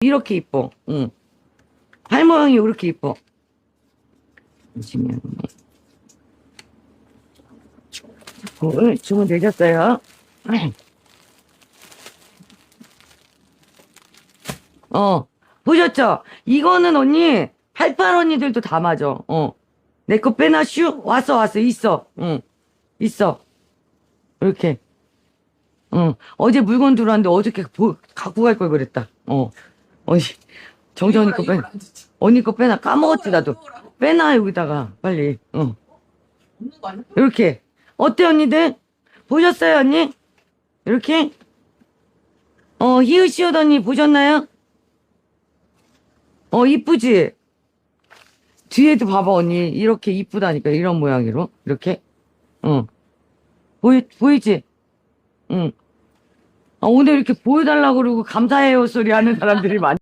이렇게 이뻐. 응. 발 모양이 이렇게 이뻐. 보시면. 어, 주문 되셨어요? 어, 보셨죠? 이거는 언니, 88 언니들도 다 맞아. 어. 내 거 빼놔, 슈? 왔어, 왔어, 있어. 응. 있어. 이렇게. 응. 어제 물건 들어왔는데 어저께 보- 갖고 갈 걸 그랬다. 어. 언니, 정지 언니 거 빼, 언니 거 빼놔. 까먹었지, 나도. 빼놔, 여기다가. 빨리. 응. 없는 거 아니야? 이렇게. 어때, 언니들? 보셨어요, 언니? 이렇게? 어, 히읗이옷 언니 보셨나요? 어, 이쁘지? 뒤에도 봐봐, 언니. 이렇게 이쁘다니까, 이런 모양으로. 이렇게. 응. 보이, 보이지? 응. 아, 오늘 이렇게 보여달라고 그러고 감사해요 소리 하는 사람들이 많이.